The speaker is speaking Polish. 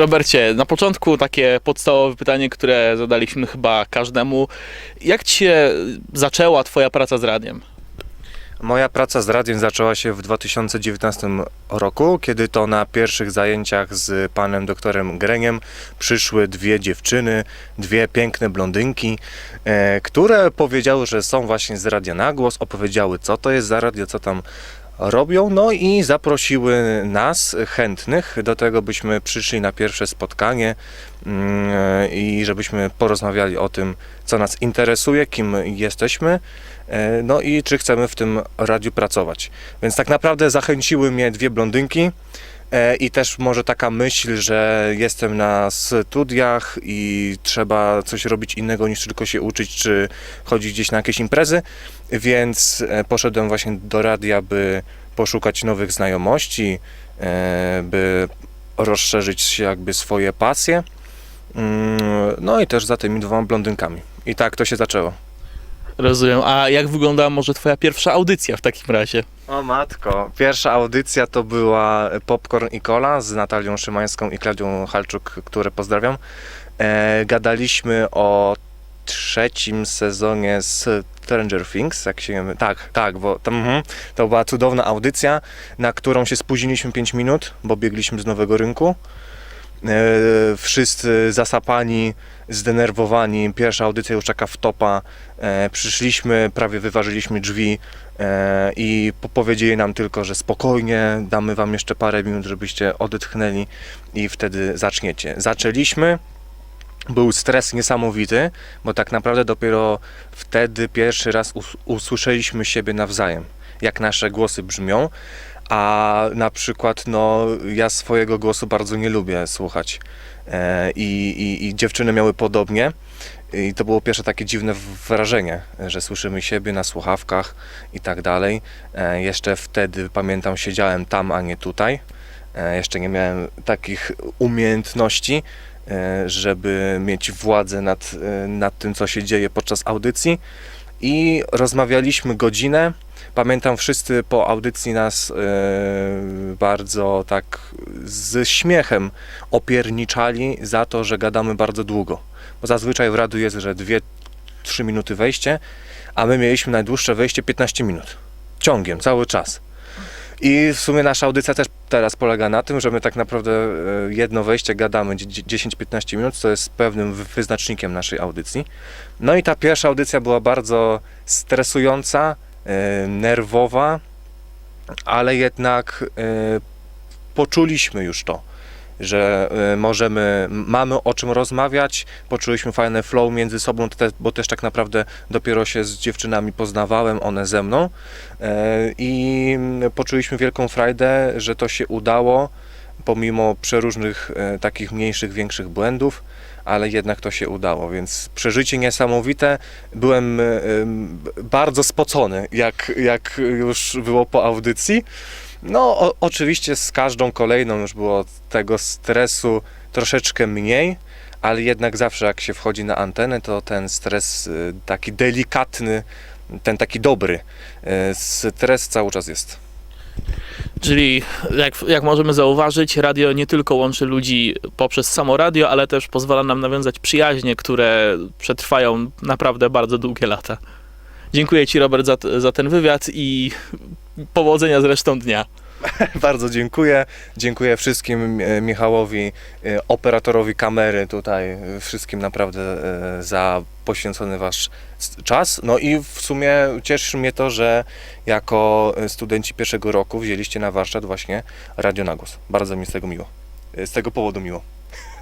Robercie, na początku takie podstawowe pytanie, które zadaliśmy chyba każdemu. Jak ci się zaczęła Twoja praca z radiem? Moja praca z radiem zaczęła się w 2019 roku, kiedy to na pierwszych zajęciach z panem doktorem Greniem przyszły dwie dziewczyny, dwie piękne blondynki, e, które powiedziały, że są właśnie z Radia na Głos, opowiedziały co to jest za radio, co tam robią, no i zaprosiły nas, chętnych, do tego byśmy przyszli na pierwsze spotkanie mm, i żebyśmy porozmawiali o tym, co nas interesuje, kim jesteśmy, e, no i czy chcemy w tym radiu pracować. Więc tak naprawdę zachęciły mnie dwie blondynki i też może taka myśl, że jestem na studiach i trzeba coś robić innego niż tylko się uczyć, czy chodzić gdzieś na jakieś imprezy, więc e, poszedłem właśnie do radia, by poszukać nowych znajomości, e, by rozszerzyć jakby swoje pasje. Mm, No i też za tymi dwoma blondynkami. I tak to się zaczęło. Rozumiem. A jak wyglądała może Twoja pierwsza audycja w takim razie? O matko, pierwsza audycja to była Popcorn i Cola z Natalią Szymańską i Klaudią Halczuk, które pozdrawiam. E, gadaliśmy o trzecim sezonie z Stranger Things, jak się... Tak, tak, bo mhm, to była cudowna audycja, na którą się spóźniliśmy 5 minut, bo biegliśmy z Nowego Rynku. E, wszyscy zasapani, zdenerwowani, pierwsza audycja już czeka w topa. E, przyszliśmy, prawie wyważyliśmy drzwi e, i po- powiedzieli nam tylko, że spokojnie, damy wam jeszcze parę minut, żebyście odetchnęli i wtedy zaczniecie. Zaczęliśmy. Był stres niesamowity, bo tak naprawdę dopiero wtedy pierwszy raz us- usłyszeliśmy siebie nawzajem, jak nasze głosy brzmią, a na przykład no, ja swojego głosu bardzo nie lubię słuchać e, i, i, i dziewczyny miały podobnie i to było pierwsze takie dziwne wrażenie, że słyszymy siebie na słuchawkach i tak dalej. E, jeszcze wtedy pamiętam siedziałem tam, a nie tutaj. E, jeszcze nie miałem takich umiejętności, żeby mieć władzę nad, nad tym, co się dzieje podczas audycji. I rozmawialiśmy godzinę. Pamiętam, wszyscy po audycji nas e, bardzo tak z śmiechem opierniczali za to, że gadamy bardzo długo. Bo zazwyczaj w radiu jest, że 2-3 minuty wejście, a my mieliśmy najdłuższe wejście 15 minut. Ciągiem, cały czas. I w sumie nasza audycja też teraz polega na tym, że my tak naprawdę e, jedno wejście gadamy dzie- 10-15 minut, co jest pewnym wy- wyznacznikiem naszej audycji. No i ta pierwsza audycja była bardzo stresująca, e, nerwowa, ale jednak e, poczuliśmy już to, że e, możemy, mamy o czym rozmawiać, poczuliśmy fajny flow między sobą, bo też tak naprawdę dopiero się z dziewczynami poznawałem, one ze mną e, i poczuliśmy wielką frajdę, że to się udało, pomimo przeróżnych e, takich mniejszych, większych błędów, ale jednak to się udało, więc przeżycie niesamowite. Byłem em, bardzo spocony, jak, jak już było po audycji. No, o, oczywiście z każdą kolejną już było tego stresu troszeczkę mniej, ale jednak zawsze jak się wchodzi na antenę, to ten stres y, taki delikatny, ten taki dobry, y, stres cały czas jest. Czyli jak, jak możemy zauważyć, radio nie tylko łączy ludzi poprzez samo radio, ale też pozwala nam nawiązać przyjaźnie, które przetrwają naprawdę bardzo długie lata. Dziękuję Ci Robert za, za ten wywiad i powodzenia z resztą dnia. Bardzo dziękuję. Dziękuję wszystkim e, Michałowi, e, operatorowi kamery tutaj, e, wszystkim naprawdę za poświęcony wasz czas. No i w sumie cieszy mnie to, że jako studenci pierwszego roku wzięliście na warsztat właśnie Radio Nagłos. Bardzo mi z tego miło. Z tego powodu miło.